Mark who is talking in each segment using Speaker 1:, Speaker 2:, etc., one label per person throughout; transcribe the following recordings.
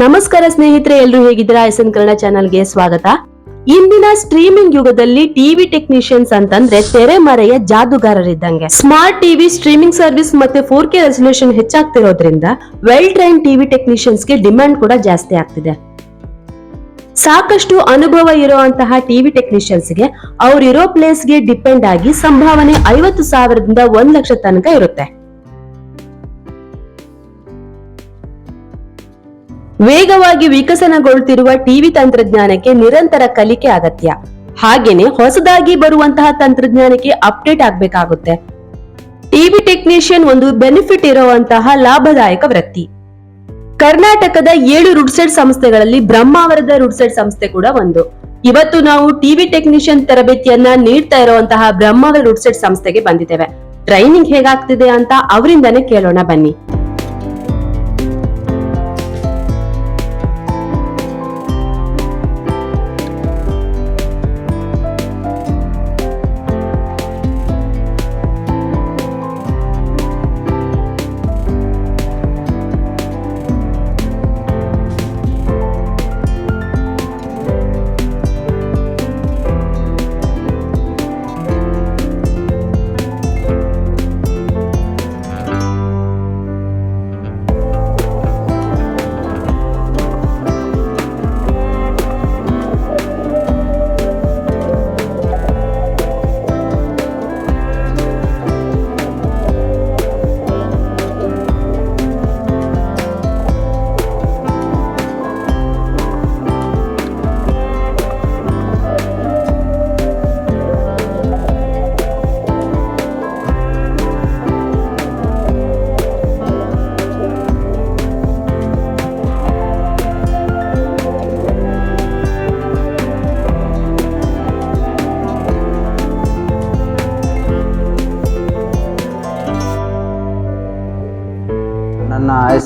Speaker 1: ನಮಸ್ಕಾರ ಸ್ನೇಹಿತರೆ ಎಲ್ಲರೂ ಹೇಗಿದ್ದೀರಾ? ಎಸ್ ಎನ್ ಕನ್ನಡ ಚಾನಲ್ಗೆ ಸ್ವಾಗತ. ಇಂದಿನ ಸ್ಟ್ರೀಮಿಂಗ್ ಯುಗದಲ್ಲಿ ಟಿವಿ ಟೆಕ್ನಿಷಿಯನ್ಸ್ ಅಂತಂದ್ರೆ ತೆರೆಮರೆಯ ಜಾದುಗಾರರಿದ್ದಂಗೆ. ಸ್ಮಾರ್ಟ್ ಟಿವಿ, ಸ್ಟ್ರೀಮಿಂಗ್ ಸರ್ವಿಸ್ ಮತ್ತೆ ಫೋರ್ ಕೆ ರೆಸಲ್ಯೂಷನ್ ಹೆಚ್ಚಾಗ್ತಿರೋದ್ರಿಂದ ವೆಲ್ ಟ್ರೈನ್ ಟಿವಿ ಟೆಕ್ನಿಷಿಯನ್ಸ್ಗೆ ಡಿಮ್ಯಾಂಡ್ ಕೂಡ ಜಾಸ್ತಿ ಆಗ್ತಿದೆ. ಸಾಕಷ್ಟು ಅನುಭವ ಇರುವಂತಹ ಟಿವಿ ಟೆಕ್ನಿಷಿಯನ್ಸ್ಗೆ ಅವ್ರಿರೋ ಪ್ಲೇಸ್ಗೆ ಡಿಪೆಂಡ್ ಆಗಿ ಸಂಭಾವನೆ ಐವತ್ತು ಸಾವಿರದಿಂದ ಒಂದ್ ಲಕ್ಷ ತನಕ ಇರುತ್ತೆ. ವೇಗವಾಗಿ ವಿಕಸನಗೊಳ್ಳುತ್ತಿರುವ ಟಿವಿ ತಂತ್ರಜ್ಞಾನಕ್ಕೆ ನಿರಂತರ ಕಲಿಕೆ ಅಗತ್ಯ. ಹಾಗೇನೆ ಹೊಸದಾಗಿ ಬರುವಂತಹ ತಂತ್ರಜ್ಞಾನಕ್ಕೆ ಅಪ್ಡೇಟ್ ಆಗ್ಬೇಕಾಗುತ್ತೆ. ಟಿವಿ ಟೆಕ್ನಿಷಿಯನ್ ಒಂದು ಬೆನಿಫಿಟ್ ಇರುವಂತಹ ಲಾಭದಾಯಕ ವೃತ್ತಿ. ಕರ್ನಾಟಕದ ಏಳು ರುಡ್ಸೆಟ್ ಸಂಸ್ಥೆಗಳಲ್ಲಿ ಬ್ರಹ್ಮಾವರದ ರುಡ್ಸೆಟ್ ಸಂಸ್ಥೆ ಕೂಡ ಒಂದು. ಇವತ್ತು ನಾವು ಟಿವಿ ಟೆಕ್ನಿಷಿಯನ್ ತರಬೇತಿಯನ್ನ ನೀಡ್ತಾ ಇರುವಂತಹ ಬ್ರಹ್ಮಾವರ ರುಡ್ಸೆಟ್ ಸಂಸ್ಥೆಗೆ ಬಂದಿದ್ದೇವೆ. ಟ್ರೈನಿಂಗ್ ಹೇಗಾಗ್ತಿದೆ ಅಂತ ಅವರಿಂದನೇ ಕೇಳೋಣ ಬನ್ನಿ.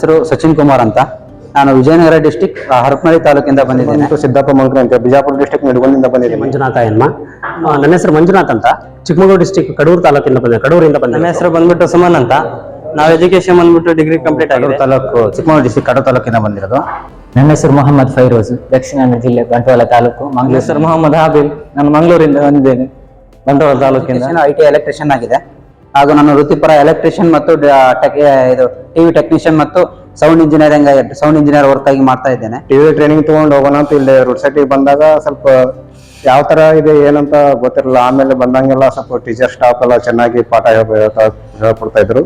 Speaker 2: ಹೆಸರು ಸಚಿನ್ ಕುಮಾರ್ ಅಂತ. ನಾನು ವಿಜಯನಗರ ಡಿಸ್ಟಿಕ್ ಹರಪನಹಳ್ಳಿ ತಾಲೂಕಿಂದ ಬಂದಿದ್ದೇನೆ.
Speaker 3: ಸಿದ್ದಪ್ಪ ಮಲ್ಕರ್ ಅಂತ ಬಿಜಾಪುರ ಡಿಸ್ಟಿಕ್ ನಡುಗೊಂಡಿಂದ ಬಂದಿದ್ದೀನಿ.
Speaker 4: ಮಂಜುನಾಥ ಎನ್ಮ ನನ್ನ ಹೆಸರು ಮಂಜುನಾಥ್ ಅಂತ. ಚಿಕ್ಕಮಗಳೂರು ಡಿಸ್ಟಿಕ್ ಕಡೂರು ತಾಲೂಕಿಂದ ಬಂದಿದೆ ಕಡೂರಿಂದ ಬಂದ
Speaker 5: ನನ್ನ ಹೆಸರು ಬಂದ್ಬಿಟ್ಟು ಸುಮನ್ ಅಂತ. ನಾವು ಎಜುಕೇಶನ್ ಬಂದ್ಬಿಟ್ಟು ಡಿಗ್ರಿ ಕಂಪ್ಲೀಟ್ ಆಗಿದೆ.
Speaker 2: ತಾಲೂಕು ಚಿಕ್ಕಮಗಳೂರು ಡಿಸ್ಟಿಕ್ ಕಡೂರು ತಾಲೂಕಿಂದ ಬಂದಿರೋದು.
Speaker 6: ನನ್ನ ಹೆಸರು ಮೊಹಮ್ಮದ್ ಫೈರೋಜ್ ದಕ್ಷಿಣ ಕನ್ನಡ ಜಿಲ್ಲೆ ಬಂಟ್ವಾಳ ತಾಲೂಕು ಮಂಗಳೂರು.
Speaker 5: ಹೆಸರು ಮೊಹಮ್ಮದ್ ಹಾಬಿಲ್ ನಾನು ಮಂಗಳೂರಿಂದ ಬಂದಿದ್ದೇನೆ ಬಂಟ್ವಾಳ ತಾಲೂಕಿಂದ
Speaker 2: ಐ ಟಿ ಎಲೆಕ್ಟ್ರಿಷಿಯನ್ ಆಗಿದೆ. ಹಾಗೂ ನಾನು ವೃತ್ತಿಪರ ಎಲೆಕ್ಟ್ರಿಷಿಯನ್ ಮತ್ತು ಇದು ಟಿವಿ ಟೆಕ್ನಿಷಿಯನ್ ಮತ್ತು sound engineering sound engineer work ಆಗಿ ಮಾಡ್ತಾ ಇದ್ದೇನೆ.
Speaker 3: ಟಿವಿ ಟ್ರೈನಿಂಗ್ ತಗೊಂಡು ಹೋಗೋಣ ಅಂತ ಇಲ್ಲಿ ರೋಡ್ ಬಂದಾಗ ಸ್ವಲ್ಪ ಯಾವ ತರ ಇದೆ ಏನಂತ ಗೊತ್ತಿರಲಿಲ್ಲ ಆಮೇಲೆ ಬಂದಂಗೆಲ್ಲ ಸ್ವಲ್ಪ ಟೀಚರ್ ಸ್ಟಾಫ್ ಎಲ್ಲ ಚೆನ್ನಾಗಿ ಪಾಠ ಹೇಳ್ಕೊಡ್ತಾ ಇದ್ರು.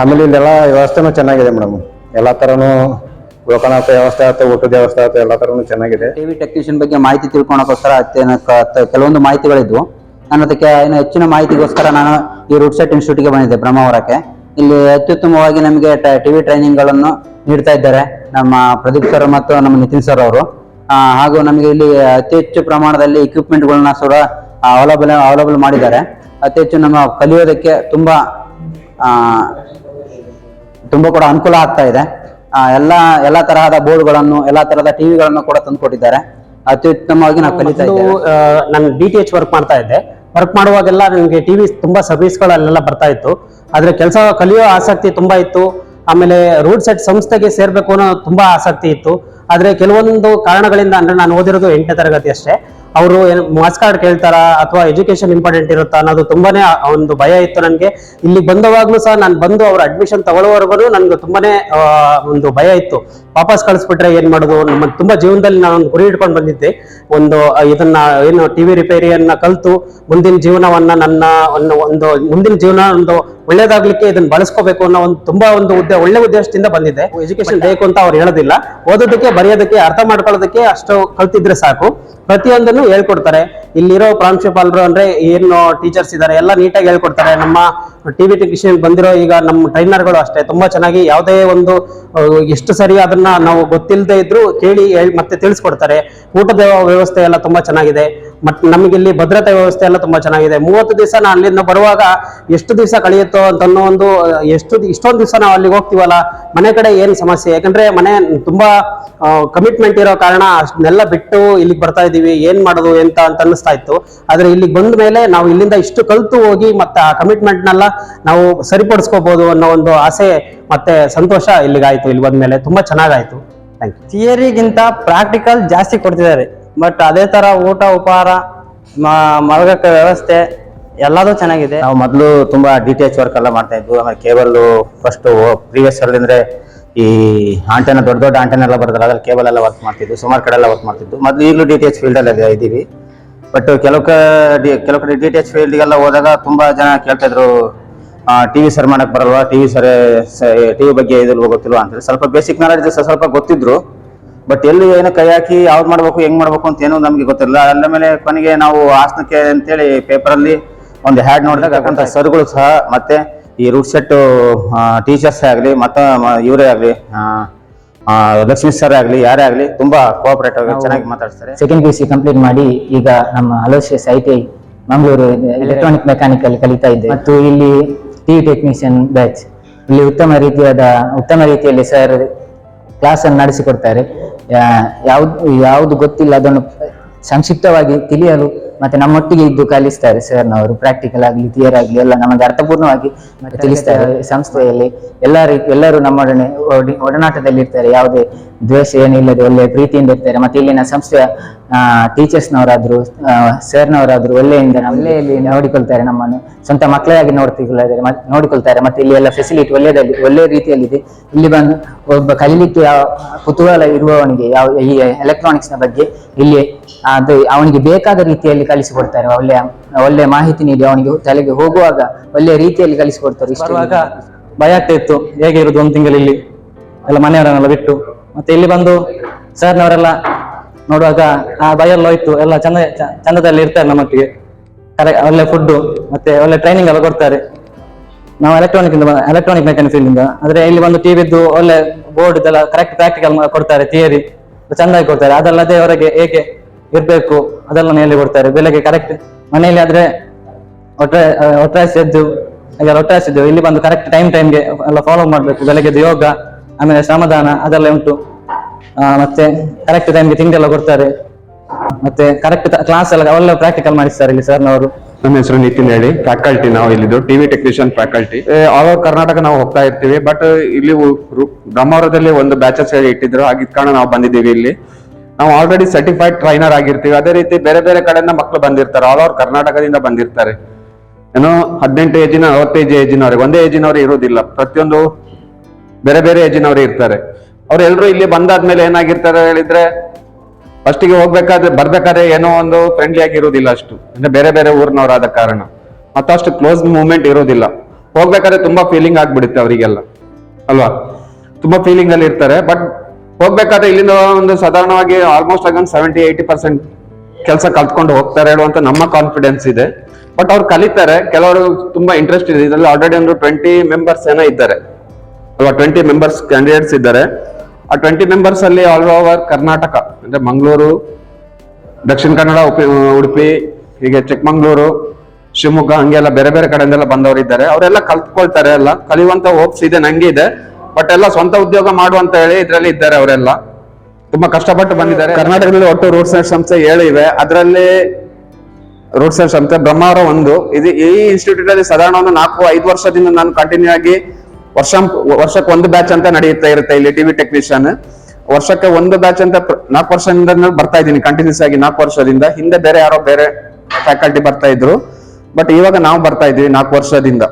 Speaker 3: ಆಮೇಲೆ ಇಲ್ಲೆಲ್ಲ ವ್ಯವಸ್ಥೆನೂ ಚೆನ್ನಾಗಿದೆ ಮೇಡಮ್. ಎಲ್ಲಾ ತರನು ಉಳ್ಕೊಳಕ ವ್ಯವಸ್ಥೆ ಆಯ್ತು ಊಟದ ವ್ಯವಸ್ಥೆ ಆಯ್ತು ಎಲ್ಲಾ ತರನು ಚೆನ್ನಾಗಿದೆ.
Speaker 2: ಟಿವಿ ಟೆಕ್ನಿಷಿಯನ್ ಬಗ್ಗೆ ಮಾಹಿತಿ ತಿಳ್ಕೊಳಕೋಸ್ಕರ ಕೆಲವೊಂದು ಮಾಹಿತಿಗಳಿದ್ವು. ನಾನು ಅದಕ್ಕೆ ಇನ್ನು ಹೆಚ್ಚಿನ ಮಾಹಿತಿಗೋಸ್ಕರ ನಾನು ಈ ರೂಟ್ಸೆಟ್ ಇನ್ಸ್ಟಿಟ್ಯೂಟ್ಗೆ ಬಂದಿದ್ದೆ, ಬ್ರಹ್ಮಾವರಕ್ಕೆ. ಇಲ್ಲಿ ಅತ್ಯುತ್ತಮವಾಗಿ ನಮಗೆ ಟಿವಿ ಟ್ರೈನಿಂಗ್ಗಳನ್ನು ನೀಡ್ತಾ ಇದ್ದಾರೆ ನಮ್ಮ ಪ್ರದೀಪ್ ಸರ್ ಮತ್ತು ನಮ್ಮ ನಿತಿನ್ ಸರ್ ಅವರು. ಹಾಗೂ ನಮಗೆ ಇಲ್ಲಿ ಅತಿ ಹೆಚ್ಚು ಪ್ರಮಾಣದಲ್ಲಿ ಇಕ್ವಿಪ್ಮೆಂಟ್ಗಳನ್ನ ಸಹ ಅವೈಲಬಲ್ ಅವೈಲಬಲ್ ಮಾಡಿದ್ದಾರೆ. ಅತಿ ಹೆಚ್ಚು ನಮ್ಮ ಕಲಿಯೋದಕ್ಕೆ ತುಂಬ ತುಂಬ ಕೂಡ ಅನುಕೂಲ ಆಗ್ತಾ ಇದೆ. ಎಲ್ಲ, ಎಲ್ಲಾ ತರಹದ ಬೋರ್ಡ್ಗಳನ್ನು ಎಲ್ಲ ತರಹದ ಟಿವಿಗಳನ್ನು ಕೂಡ ತಂದುಕೊಟ್ಟಿದ್ದಾರೆ. ಅತ್ಯುತ್ತಮವಾಗಿ ನಾವು ಕಲಿತಾ ಇದ್ದೇವೆ.
Speaker 4: ನಾನು ಡಿ ಟಿ ಎಚ್ ವರ್ಕ್ ಮಾಡ್ತಾ ಇದ್ದೆ. ವರ್ಕ್ ಮಾಡುವಾಗೆಲ್ಲ ನನಗೆ ಟಿವಿ ತುಂಬಾ ಸರ್ವಿಸ್ಗಳಲ್ಲೆಲ್ಲ ಬರ್ತಾ ಇತ್ತು. ಆದ್ರೆ ಕೆಲಸ ಕಲಿಯೋ ಆಸಕ್ತಿ ತುಂಬಾ ಇತ್ತು. ಆಮೇಲೆ ರೂಡ್ ಸೆಟ್ ಸಂಸ್ಥೆಗೆ ಸೇರ್ಬೇಕು ಅನ್ನೋ ತುಂಬಾ ಆಸಕ್ತಿ ಇತ್ತು. ಆದ್ರೆ ಕೆಲವೊಂದು ಕಾರಣಗಳಿಂದ ಅಂದ್ರೆ ನಾನು ಓದಿರೋದು ಎಂಟನೇ ತರಗತಿ ಅಷ್ಟೇ. ಅವರು ಮಾಸ್ ಕಾರ್ಡ್ ಕೇಳ್ತಾರ ಅಥವಾ ಎಜುಕೇಶನ್ ಇಂಪಾರ್ಟೆಂಟ್ ಇರುತ್ತಾ ಅನ್ನೋದು ತುಂಬಾನೇ ಒಂದು ಭಯ ಇತ್ತು ನನಗೆ. ಇಲ್ಲಿ ಬಂದವಾಗ್ಲೂ ಸಹ ನಾನು ಬಂದು ಅವ್ರ ಅಡ್ಮಿಷನ್ ತಗೊಳ್ಳೋವರೆಗೂ ನನ್ಗೆ ತುಂಬಾನೇ ಒಂದು ಭಯ ಇತ್ತು. ವಾಪಸ್ ಕಳಿಸ್ಬಿಟ್ರೆ ಏನ್ ಮಾಡೋದು? ನಮ್ಮ ತುಂಬಾ ಜೀವನದಲ್ಲಿ ನಾನು ಒಂದು ಗುರಿ ಇಟ್ಕೊಂಡು ಬಂದಿದ್ದೆ. ಒಂದು ಇದನ್ನ ಏನು ಟಿವಿ ರಿಪೇರಿಯನ್ನ ಕಲ್ತು ಮುಂದಿನ ಜೀವನವನ್ನ ನನ್ನ ಒಂದು ಒಂದು ಮುಂದಿನ ಜೀವನ ಒಂದು ಒಳ್ಳೇದಾಗ್ಲಿಕ್ಕೆ ಇದನ್ನ ಬಳಸ್ಕೋಬೇಕು ಅನ್ನೋ ಒಂದು ತುಂಬಾ ಒಂದು ಉದ್ದೇ ಒಳ್ಳೆ ಉದ್ದೇಶದಿಂದ ಬಂದಿದ್ದೆ. ಎಜುಕೇಶನ್ ಬೇಕು ಅಂತ ಅವ್ರು ಹೇಳೋದಿಲ್ಲ. ಓದೋದಕ್ಕೆ ಬರೆಯೋದಕ್ಕೆ ಅರ್ಥ ಮಾಡ್ಕೊಳ್ಳೋದಕ್ಕೆ ಅಷ್ಟು ಕಲ್ತಿದ್ರೆ ಸಾಕು. ಪ್ರತಿಯೊಂದನ್ನು ಹೇಳ್ಕೊಡ್ತಾರೆ. ಇಲ್ಲಿರೋ ಪ್ರಾಂಶುಪಾಲರು ಅಂದ್ರೆ ಏನು ಟೀಚರ್ಸ್ ಇದ್ದಾರೆ ಎಲ್ಲ ನೀಟಾಗಿ ಹೇಳ್ಕೊಡ್ತಾರೆ. ನಮ್ಮ ಟಿವಿ ಟೆಕ್ನಿಷಿಯನ್ ಬಂದಿರೋ ಈಗ ನಮ್ಮ ಟ್ರೈನರ್ಗಳು ಅಷ್ಟೇ. ತುಂಬಾ ಚೆನ್ನಾಗಿ ಯಾವುದೇ ಒಂದು ಎಷ್ಟು ಸರಿ ಅದನ್ನ ನಾವು ಗೊತ್ತಿಲ್ಲದೆ ಇದ್ರು ಕೇಳಿ ಮತ್ತೆ ತಿಳಿಸ್ಕೊಡ್ತಾರೆ. ಊಟದ ವ್ಯವಸ್ಥೆ ಎಲ್ಲ ತುಂಬಾ ಚೆನ್ನಾಗಿದೆ. ಮತ್ತೆ ನಮಗೆ ಇಲ್ಲಿ ಭದ್ರತೆ ವ್ಯವಸ್ಥೆ ಎಲ್ಲ ತುಂಬಾ ಚೆನ್ನಾಗಿದೆ. ಮೂವತ್ತು ದಿವಸ ನಾನು ಅಲ್ಲಿಂದ ಬರುವಾಗ ಎಷ್ಟು ದಿವಸ ಕಳೆಯುತ್ತೋ ಅಂತ ಅನ್ನೋ ಒಂದು, ಎಷ್ಟು ಇಷ್ಟೊಂದು ದಿವಸ ನಾವು ಅಲ್ಲಿಗೆ ಹೋಗ್ತೀವಲ್ಲ, ಮನೆ ಕಡೆ ಏನು ಸಮಸ್ಯೆ? ಯಾಕಂದ್ರೆ ಮನೆ ತುಂಬಾ ಕಮಿಟ್ಮೆಂಟ್ ಇರೋ ಕಾರಣ ಅಷ್ಟನ್ನೆಲ್ಲ ಬಿಟ್ಟು ಇಲ್ಲಿಗೆ ಬರ್ತಾ ಇದೀವಿ ಏನ್ ಮಾಡೋದು, ಎಂತ ಅಂತ ಅನ್ನಿಸ್ತಾ ಇತ್ತು. ಆದ್ರೆ ಇಲ್ಲಿಗೆ ಬಂದ ಮೇಲೆ ನಾವು ಇಲ್ಲಿಂದ ಇಷ್ಟು ಕಲ್ತು ಹೋಗಿ ಮತ್ತೆ ಆ ಕಮಿಟ್ಮೆಂಟ್ನೆಲ್ಲ ನಾವು ಸರಿಪಡಿಸ್ಕೋಬಹುದು ಅನ್ನೋ ಒಂದು ಆಸೆ ಮತ್ತೆ ಸಂತೋಷ ಇಲ್ಲಿಗಾಯಿತು. ಇಲ್ಲಿ ಬಂದ್ಮೇಲೆ ತುಂಬಾ ಚೆನ್ನಾಗಾಯ್ತು.
Speaker 5: ಥಿಯರಿಗಿಂತ ಪ್ರಾಕ್ಟಿಕಲ್ ಜಾಸ್ತಿ ಕೊಡ್ತಿದ್ದಾರೆ. ಬಟ್ ಅದೇ ತರ ಊಟ, ಉಪಹಾರ ಮಲಗಕ್ಕೆ ವ್ಯವಸ್ಥೆ ಎಲ್ಲದೂ ಚೆನ್ನಾಗಿದೆ.
Speaker 7: ನಾವು ಮೊದಲು ತುಂಬಾ ಡಿ ಟಿ ಎಚ್ ವರ್ಕ್ ಎಲ್ಲ ಮಾಡ್ತಾ ಇದ್ವು. ಆಮೇಲೆ ಕೇಬಲ್ ಫಸ್ಟ್ ಪ್ರೀವಿಯಸ್ ಅಲ್ಲಿ ಅಂದ್ರೆ ಈ ಆಂಟೆನ ದೊಡ್ಡ ದೊಡ್ಡ ಆಂಟೆನ ಎಲ್ಲ ಬರ್ತಲ್ಲ ಅದ್ರಲ್ಲಿ ಕೇಬಲ್ ಎಲ್ಲ ವರ್ಕ್ ಮಾಡ್ತಿದ್ವು. ಸುಮಾರು ಕಡೆ ಎಲ್ಲ ವರ್ಕ್ ಮಾಡ್ತಿದ್ವು. ಮೊದಲು ಈಗಲೂ ಡಿ ಟಿ ಎಚ್ ಫೀಲ್ಡ್ ಅಲ್ಲಿ ಇದ್ದೀವಿ. ಬಟ್ ಕೆಲವು ಕೆಲವು ಕಡೆ ಡಿ ಟಿ ಎಚ್ ಫೀಲ್ಡ್ಗೆಲ್ಲ ಹೋದಾಗ ತುಂಬಾ ಜನ ಕೇಳ್ತಾ ಇದ್ರು ಟಿವಿ ಸರ್ ಮಾಡಕ್ ಬರಲ್ವಾ? ಟಿವಿ ಸರ್ ಟಿವಿ ಬಗ್ಗೆ ಇದ್ರಲ್ಲಿ ಗೊತ್ತಿಲ್ವಾ ಅಂತ ಸ್ವಲ್ಪ ಬೇಸಿಕ್ ನಾಲೆಡ್ಜ್ ಸ್ವಲ್ಪ ಗೊತ್ತಿದ್ರು. ಬಟ್ ಎಲ್ಲಿ ಏನೋ ಕೈ ಹಾಕಿ ಯಾವ್ದು ಮಾಡಬೇಕು ಹೆಂಗ್ ಮಾಡ್ಬೇಕು ಅಂತ ಏನೋ ನಮ್ಗೆ ಗೊತ್ತಿಲ್ಲ ಅಂದ ಮೇಲೆ ಕೊನೆಗೆ ನಾವು ಹಾಸನಕ್ಕೆ ಅಂತೇಳಿ ಪೇಪರಲ್ಲಿ ಅಲ್ಲಿ ಒಂದು ಹ್ಯಾಡ್ ನೋಡಿದಾಗ ಸರ್ಗಳು ಸಹ ಮತ್ತೆ ಈ ರೂಟ್ ಸೆಟ್ ಟೀಚರ್ಸ್ ಆಗಲಿ ಮತ್ತೆ ಮ- ಇವರೇ ಆಗಲಿ ಲಕ್ಷ್ಮೀ ಸರ್ ಆಗಲಿ ಯಾರೇ ಆಗಲಿ ತುಂಬಾ ಕೋಆಪರೇಟ್ ಆಗಿ ಚೆನ್ನಾಗಿ ಮಾತಾಡ್ತಾರೆ
Speaker 6: ಸೆಕೆಂಡ್ ಪಿ ಸಿ ಕಂಪ್ಲೀಟ್ ಮಾಡಿ ಈಗ ನಮ್ಮ Aloysius I T I Mangaluru electronic mechanical ಕಲಿತಾ ಇದ್ದೆ. ಮತ್ತು ಇಲ್ಲಿ ಟಿ ಟೆಕ್ನಿಷಿಯನ್ ಬ್ಯಾಚ್ ಇಲ್ಲಿ ಉತ್ತಮ ರೀತಿಯಾದ ಉತ್ತಮ ರೀತಿಯಲ್ಲಿ ಸರ್ ಕ್ಲಾಸ್ ಅನ್ನು ನಡೆಸಿಕೊಡ್ತಾರೆ ಯಾವ್ದು ಯಾವುದು ಗೊತ್ತಿಲ್ಲ ಅದನ್ನು ಸಂಕ್ಷಿಪ್ತವಾಗಿ ತಿಳಿಯಲು ಮತ್ತೆ ನಮ್ಮೊಟ್ಟಿಗೆ ಇದ್ದು ಕಲಿಸ್ತಾರೆ ಸರ್ನವರು ಪ್ರಾಕ್ಟಿಕಲ್ ಆಗಲಿ ಥಿಯರ್ ಆಗಲಿ ಎಲ್ಲ ನಮಗೆ ಅರ್ಥಪೂರ್ಣವಾಗಿ ಮತ್ತೆ ತಿಳಿಸ್ತಾರೆ ಸಂಸ್ಥೆಯಲ್ಲಿ. ಎಲ್ಲ ರೀತಿ ಎಲ್ಲರೂ ನಮ್ಮೊಡನೆ ಒಡಿ- ಒಡನಾಟದಲ್ಲಿ ಇರ್ತಾರೆ ಯಾವುದೇ ದ್ವೇಷ ಏನಿಲ್ಲದೆ ಒಳ್ಳೆ ಪ್ರೀತಿಯಿಂದ ಇರ್ತಾರೆ. ಮತ್ತೆ ಇಲ್ಲಿನ ಸಂಸ್ಥೆಯ ಟೀಚರ್ಸ್ನವರಾದ್ರು ಸರ್ನವರಾದ್ರು ಒಳ್ಳೆಯಿಂದ ಒಳ್ಳೆಯಲ್ಲಿ ನೋಡಿಕೊಳ್ತಾರೆ ನಮ್ಮನ್ನು. ಸ್ವಂತ ಮಕ್ಕಳಾಗಿ ಮತ್ತೆ ನೋಡಿಕೊಳ್ತಾರೆ. ಮತ್ತೆ ಇಲ್ಲಿ ಎಲ್ಲ ಫೆಸಿಲಿಟಿ ಒಳ್ಳೆಯದಲ್ಲಿ ಒಳ್ಳೆ ರೀತಿಯಲ್ಲಿದೆ. ಇಲ್ಲಿ ಬಂದು ಒಬ್ಬ ಕಲೀಲಿಕ್ಕೆ ಕುತೂಹಲ ಇರುವವನಿಗೆ ಯಾವ, ಈ ಎಲೆಕ್ಟ್ರಾನಿಕ್ಸ್ನ ಬಗ್ಗೆ ಇಲ್ಲಿ, ಅದು ಅವನಿಗೆ ಬೇಕಾದ ರೀತಿಯಲ್ಲಿ ಕಲಿಸಿಕೊಡ್ತಾರೆ. ಒಳ್ಳೆಯ ಒಳ್ಳೆಯ ಮಾಹಿತಿ ನೀಡಿ ಅವನಿಗೆ ತಲೆಗೆ ಹೋಗುವಾಗ ಒಳ್ಳೆಯ ರೀತಿಯಲ್ಲಿ ಕಲಿಸಿಕೊಡ್ತಾರೆ
Speaker 5: ಭಯ ಆಗ್ತಾ ಇತ್ತು. ಹೇಗೆ ಇರೋದು ಒಂದು ತಿಂಗಳಲ್ಲಿ? ಎಲ್ಲ ಮನೆಯವರನ್ನೆಲ್ಲ ಬಿಟ್ಟು. ಮತ್ತೆ ಇಲ್ಲಿ ಬಂದು ಸರ್ನವರೆಲ್ಲ ನೋಡುವಾಗ ಆ ಭಯ ಎಲ್ಲ ಚಂದ, ಚಂದದಲ್ಲಿ ಇರ್ತಾರೆ ನಮ್ಮೊಟ್ಟಿಗೆ. ಕರೆ, ಒಳ್ಳೆ ಫುಡ್ ಮತ್ತೆ ಒಳ್ಳೆ ಟ್ರೈನಿಂಗ್ ಎಲ್ಲ ಕೊಡ್ತಾರೆ. ನಾವು ಎಲೆಕ್ಟ್ರಾನಿಕ್ ಇಂದ ಎಲೆಕ್ಟ್ರಾನಿಕ್ ಮೆಕ್ಯಾನಿಕ್ ಇಂದ. ಆದ್ರೆ ಇಲ್ಲಿ ಬಂದು ಟಿವಿದ್ದು ಒಳ್ಳೆ ಬೋರ್ಡ್ ಇದೆಲ್ಲ ಕರೆಕ್ಟ್ ಪ್ರಾಕ್ಟಿಕಲ್ ಕೊಡ್ತಾರೆ ಥಿಯರಿ ಚಂದಾಗಿ ಕೊಡ್ತಾರೆ. ಅದಲ್ಲದೆ ಅವರಿಗೆ ಹೇಗೆ ಇರಬೇಕು, ಅದೆಲ್ಲ ಹೇಳಿ ಕೊಡ್ತಾರೆ. ಬೆಳಗ್ಗೆ ಕರೆಕ್ಟ್ ಮನೆಯಲ್ಲಿ ಆದ್ರೆ ಒಟ್ಟೆ ಒಟ್ಟಾಸಿ ಎದ್ದು ಈಗ ಒಟ್ಟಾಸಿದ್ದು ಇಲ್ಲಿ ಬಂದು ಕರೆಕ್ಟ್ ಟೈಮ್ ಟೈಮ್ಗೆ ಎಲ್ಲ ಫಾಲೋ ಮಾಡಬೇಕು. ಬೆಳಗ್ಗೆದ್ದು ಯೋಗ, ಆಮೇಲೆ ಶ್ರಮದಾನ ಅದೆಲ್ಲ ಉಂಟು. ಮತ್ತೆ ಕರೆಕ್ಟ್ ಟೈಮ್ಗೆ ತಿಂಡಿ ಎಲ್ಲ ಕೊಡ್ತಾರೆ. ಮತ್ತೆ ಕರೆಕ್ಟ್ ಕ್ಲಾಸ್ ಎಲ್ಲ ಒಳ್ಳೆ ಪ್ರಾಕ್ಟಿಕಲ್ ಮಾಡಿಸ್ತಾರೆ ಇಲ್ಲಿ ಸರ್ನವರು
Speaker 8: ನನ್ನ ಹೆಸರು ನಿತಿನ್ ಹೇಳಿ. ಫ್ಯಾಕಲ್ಟಿ ನಾವು ಇಲ್ಲಿದ್ದು TV technician faculty all over Karnataka ನಾವು ಹೋಗ್ತಾ ಇರ್ತೀವಿ ಬಟ್ ಇಲ್ಲಿ ಬ್ರಹ್ಮಾವರದಲ್ಲಿ ಒಂದು ಬ್ಯಾಚಸ್ ಇಟ್ಟಿದ್ರು ಆಗಿದ್ ಕಾರಣ ನಾವು ಬಂದಿದ್ದೀವಿ ಇಲ್ಲಿ. ನಾವು ಆಲ್ರೆಡಿ ಸರ್ಟಿಫೈಡ್ ಟ್ರೈನರ್ ಆಗಿರ್ತೀವಿ ಅದೇ ರೀತಿ ಬೇರೆ ಬೇರೆ ಕಡೆಯಿಂದ ಮಕ್ಕಳು ಬಂದಿರ್ತಾರೆ ಆಲ್ ಓವರ್ ಕರ್ನಾಟಕದಿಂದ ಬಂದಿರ್ತಾರೆ. ಏನೋ ಹದಿನೆಂಟು ಏಜಿನ ಅರವತ್ತೈದು ಏಜಿನವ್ರಿಗೆ ಒಂದೇ ಏಜಿನವ್ರು ಇರೋದಿಲ್ಲ ಪ್ರತಿಯೊಂದು ಬೇರೆ ಬೇರೆ ಏಜಿನವರು ಇರ್ತಾರೆ. ಅವ್ರೆಲ್ರು ಇಲ್ಲಿ ಬಂದಾದ್ಮೇಲೆ ಏನಾಗಿರ್ತಾರೆ ಹೇಳಿದ್ರೆ ಫಸ್ಟಿಗೆ ಹೋಗ್ಬೇಕಾದ್ರೆ ಬರ್ಬೇಕಾದ್ರೆ ಏನೋ ಒಂದು ಫ್ರೆಂಡ್ಲಿ ಆಗಿರೋದಿಲ್ಲ ಅಷ್ಟು. ಅಂದ್ರೆ ಬೇರೆ ಬೇರೆ ಊರಿನವರಾದ ಕಾರಣ. ಮತ್ತಷ್ಟು ಕ್ಲೋಸ್ ಮೂವ್ಮೆಂಟ್ ಇರೋದಿಲ್ಲ ಹೋಗ್ಬೇಕಾದ್ರೆ ತುಂಬಾ ಫೀಲಿಂಗ್ ಆಗ್ಬಿಡುತ್ತೆ ಅವರಿಗೆಲ್ಲ. ಅಲ್ವಾ? ತುಂಬಾ ಫೀಲಿಂಗ್ ಅಲ್ಲಿ ಇರ್ತಾರೆ. ಬಟ್ ಹೋಗ್ಬೇಕಾದ್ರೆ ಇಲ್ಲಿಂದ ಒಂದು ಸಾಧಾರಣವಾಗಿ ಆಲ್ಮೋಸ್ಟ್ ಆಗಿ ಒಂದು ಸೆವೆಂಟಿ ಏಯ್ಟಿ ಪರ್ಸೆಂಟ್ ಕೆಲಸ ಕಲ್ತ್ಕೊಂಡು ಹೋಗ್ತಾರೆ ಹೇಳುವಂತ ನಮ್ಮ ಕಾನ್ಫಿಡೆನ್ಸ್ ಇದೆ. ಬಟ್ ಅವ್ರು ಕಲಿತಾರೆ. ಕೆಲವರು ತುಂಬಾ ಇಂಟ್ರೆಸ್ಟ್ ಇದೆ. ಇದರಲ್ಲಿ ಆಲ್ರೆಡಿ ಒಂದು ಟ್ವೆಂಟಿ ಮೆಂಬರ್ಸ್ ಏನೋ ಇದ್ದಾರೆ. ಅಲ್ವಾ? ಟ್ವೆಂಟಿ ಮೆಂಬರ್ಸ್ ಕ್ಯಾಂಡಿಡೇಟ್ಸ್ ಇದ್ದಾರೆ. ಆ ಟ್ವೆಂಟಿ ಮೆಂಬರ್ಸ್ ಅಲ್ಲಿ ಆಲ್ ಓವರ್ ಕರ್ನಾಟಕ ಅಂದ್ರೆ ಮಂಗಳೂರು ದಕ್ಷಿಣ ಕನ್ನಡ ಉಡುಪಿ ಹೀಗೆ ಚಿಕ್ಕಮಂಗ್ಳೂರು ಶಿವಮೊಗ್ಗ ಹಂಗೆಲ್ಲ ಬೇರೆ ಬೇರೆ ಕಡೆಯಿಂದೆಲ್ಲ ಬಂದವರು ಇದ್ದಾರೆ. ಅವರೆಲ್ಲ ಕಲ್ತ್ಕೊಳ್ತಾರೆ ಎಲ್ಲ. ಕಲಿಯುವಂತ ಹೋಪ್ಸ್ ಇದೆ, ನಂಗೆ ಇದೆ. ಬಟ್ ಎಲ್ಲ ಸ್ವಂತ ಉದ್ಯೋಗ ಮಾಡುವಂತ ಹೇಳಿ ಇದರಲ್ಲಿ ಇದ್ದಾರೆ ಅವರೆಲ್ಲ. ತುಂಬಾ ಕಷ್ಟಪಟ್ಟು ಬಂದಿದ್ದಾರೆ. ಕರ್ನಾಟಕದಲ್ಲಿ ಒಟ್ಟು ರೋಡ್ ಸೈಡ್ ಸಂಸ್ಥೆ ಏಳು ಇವೆ. ಅದರಲ್ಲಿ ರೋಡ್ ಸೈಡ್ ಸಂಸ್ಥೆ ಬ್ರಹ್ಮಾವರ ಒಂದು. ಇದು ಈ ಇನ್ಸ್ಟಿಟ್ಯೂಟ್ ಅಲ್ಲಿ ಸಾಧಾರಣ ಒಂದು ನಾಲ್ಕು ಐದು ವರ್ಷದಿಂದ ನಾನು ಕಂಟಿನ್ಯೂ ಆಗಿ ವರ್ಷ ವರ್ಷಕ್ಕೆ ಒಂದು ಬ್ಯಾಚ್ ಅಂತ ನಡೆಯುತ್ತಾ ಇರುತ್ತೆ ಇಲ್ಲಿ ಟಿವಿ ಟೆಕ್ನಿಷಿಯನ್. ವರ್ಷಕ್ಕೆ ಒಂದು ಬ್ಯಾಚ್ ಅಂತ ನಾಲ್ಕು ವರ್ಷದಿಂದ ಬರ್ತಾ ಇದ್ದೀನಿ ಕಂಟಿನ್ಯೂಸ್ ಆಗಿ ನಾಲ್ಕು ವರ್ಷದಿಂದ. ಹಿಂದೆ ಬೇರೆ ಯಾರೋ ಬೇರೆ ಫ್ಯಾಕಲ್ಟಿ ಬರ್ತಾ ಇದ್ರು. ಬಟ್ ಇವಾಗ ನಾವು ಬರ್ತಾ ಇದೀವಿ ನಾಲ್ಕು ವರ್ಷದಿಂದ.